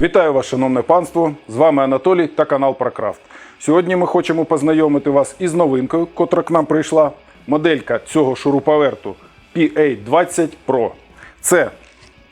Вітаю вас, шановне панство! З вами Анатолій та канал Прокрафт. Сьогодні ми хочемо познайомити вас із новинкою, котра к нам прийшла. Моделька цього шуруповерту PA20 Pro. Це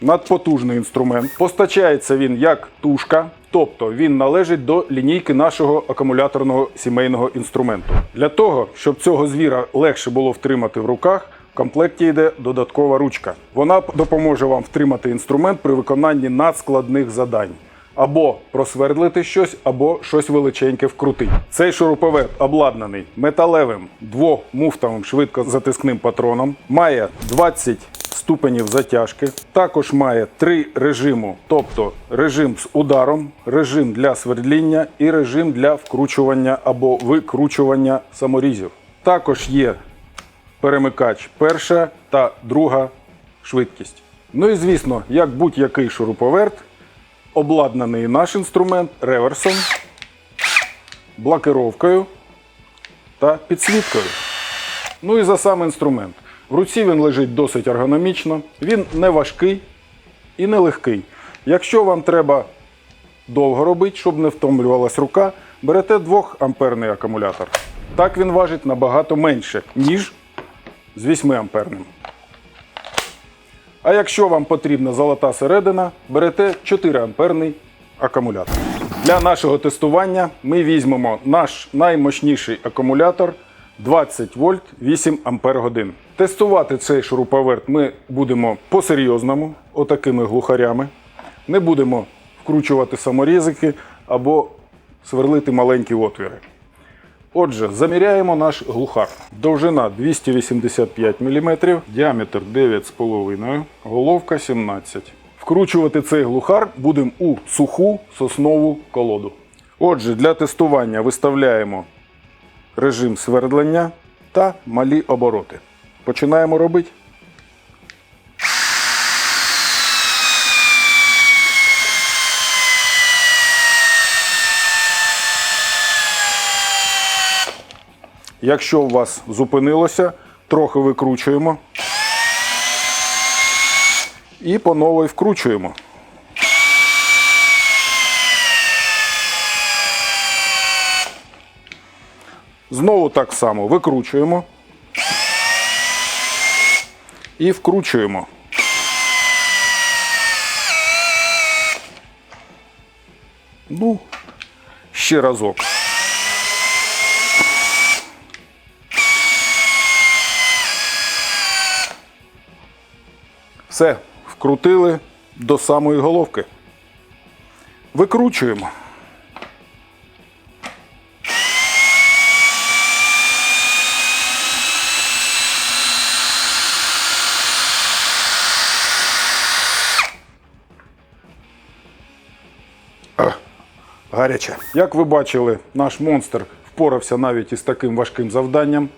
надпотужний інструмент. Постачається він як тушка, тобто він належить до лінійки нашого акумуляторного сімейного інструменту. Для того, щоб цього звіра легше було втримати в руках, в комплекті йде додаткова ручка. Вона допоможе вам втримати інструмент при виконанні надскладних завдань. Або просвердлити щось, або щось величеньке вкрутити. Цей шуруповерт обладнаний металевим двомуфтовим швидкозатискним патроном, має 20 ступенів затяжки. Також має три режиму, тобто режим з ударом, режим для свердління і режим для вкручування або викручування саморізів. Також є перемикач перша та друга швидкість. Ну і звісно, як будь-який шуруповерт, обладнаний наш інструмент реверсом, блокировкою та підсвіткою. Ну і за сам інструмент. В руці він лежить досить ергономічно, він не важкий і не легкий. Якщо вам треба довго робити, щоб не втомлювалась рука, берете 2 амперний акумулятор. Так він важить набагато менше, ніж з 8 амперним. А якщо вам потрібна золота середина, берете 4 амперний акумулятор. Для нашого тестування ми візьмемо наш наймощніший акумулятор 20 вольт 8 ампер годин. Тестувати цей шуруповерт ми будемо по-серйозному, отакими глухарями. Не будемо вкручувати саморізики або сверлити маленькі отвіри. Отже, заміряємо наш глухар. Довжина 285 мм, діаметр 9,5, головка 17. Вкручувати цей глухар будемо у суху соснову колоду. Отже, для тестування виставляємо режим свердлення та малі обороти. Починаємо робити. Якщо у вас зупинилося, трохи викручуємо і по новій вкручуємо. Знову так само викручуємо і вкручуємо. Ну, ще разок. Все, вкрутили до самої головки. Викручуємо. Гаряче. Як ви бачили, наш монстр впорався навіть із таким важким завданням.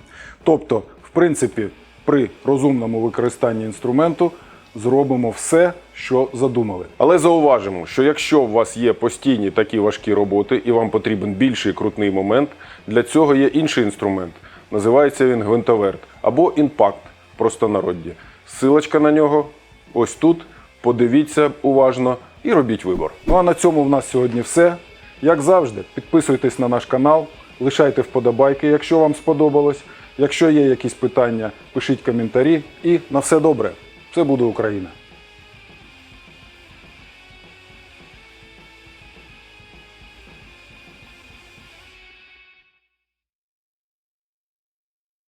Тобто, в принципі, при розумному використанні інструменту зробимо все, що задумали. Але зауважимо, що якщо у вас є постійні такі важкі роботи і вам потрібен більший крутний момент, для цього є інший інструмент. Називається він гвинтоверт або інпакт в простонароді. Силочка на нього ось тут. Подивіться уважно і робіть вибор. Ну а на цьому в нас сьогодні все. Як завжди, підписуйтесь на наш канал, лишайте вподобайки, якщо вам сподобалось. Якщо є якісь питання, пишіть коментарі і на все добре. Це буде Україна.